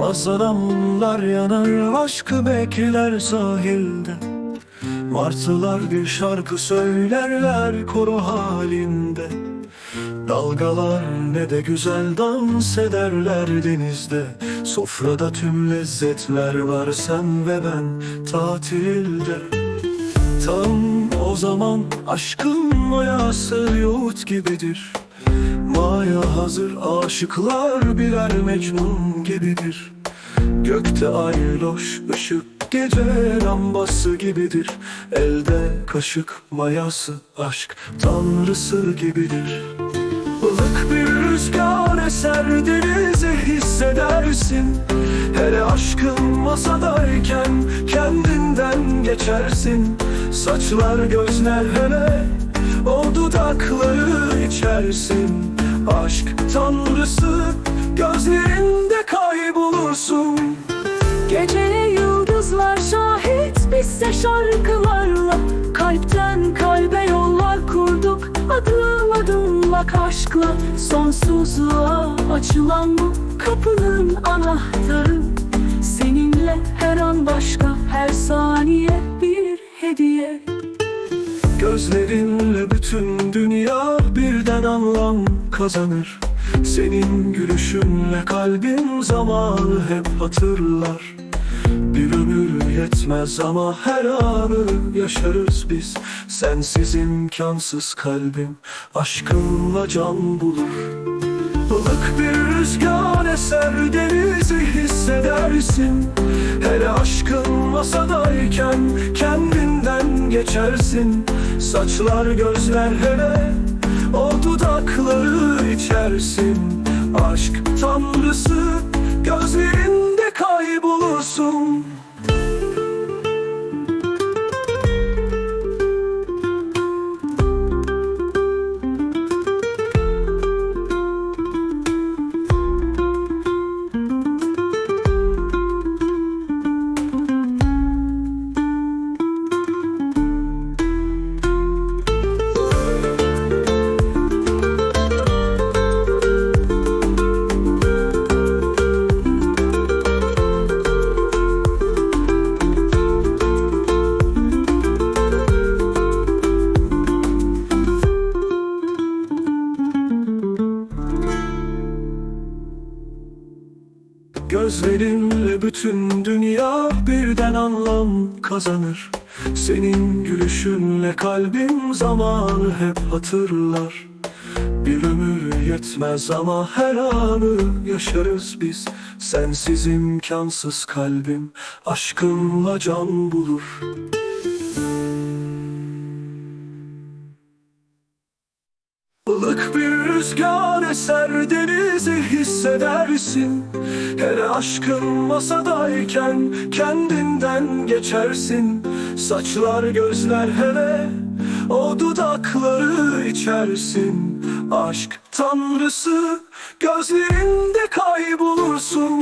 Masalamlar yanar aşkı bekler sahilde. Martılar bir şarkı söylerler koro halinde. Dalgalar ne de güzel dans ederler denizde. Sofrada tüm lezzetler var sen ve ben tatilde. Tam o zaman aşkın mayası yoğurt gibidir Maya hazır aşıklar birer mecnun gibidir. Gökte ay loş ışık gece lambası gibidir. Elde kaşık mayası aşk tanrısı gibidir. Ilık bir rüzgar eser denizi hissedersin. Hele aşkın masadayken kendinden geçersin. Saçlar gözler hele o dudakları içersin Aşk tanrısı gözlerinde kaybolursun. Geceye yıldızlar şahit bizse şarkılarla Kalpten kalbe yollar kurduk. Adım adım bak aşkla Sonsuzluğa açılan bu kapının anahtarı. Seninle her an başka her saniye bir hediye. Gözlerinle bütün dünya birden anlam kazanır. Senin gülüşünle kalbim zamanı hep hatırlar. Bir ömür yetmez ama her anı yaşarız biz. Sensiz imkansız kalbim aşkınla can bulur. Ilık bir rüzgar eser denizi hissedersin. Hele aşkın masadayken kendinden geçersin. Saçlar gözler hele o dudakları içersin. Aşk tanrısı Gözlerinle bütün dünya birden anlam kazanır. Senin gülüşünle kalbim zamanı hep hatırlar. Bir ömür yetmez ama her anı yaşarız biz. Sensiz imkansız kalbim aşkınla can bulur. Ilık bir rüzgar eser denizi hissedersin. Hele aşkın masadayken kendinden geçersin. Saçlar gözler hele o dudakları içersin. Aşk tanrısı gözlerinde kaybolursun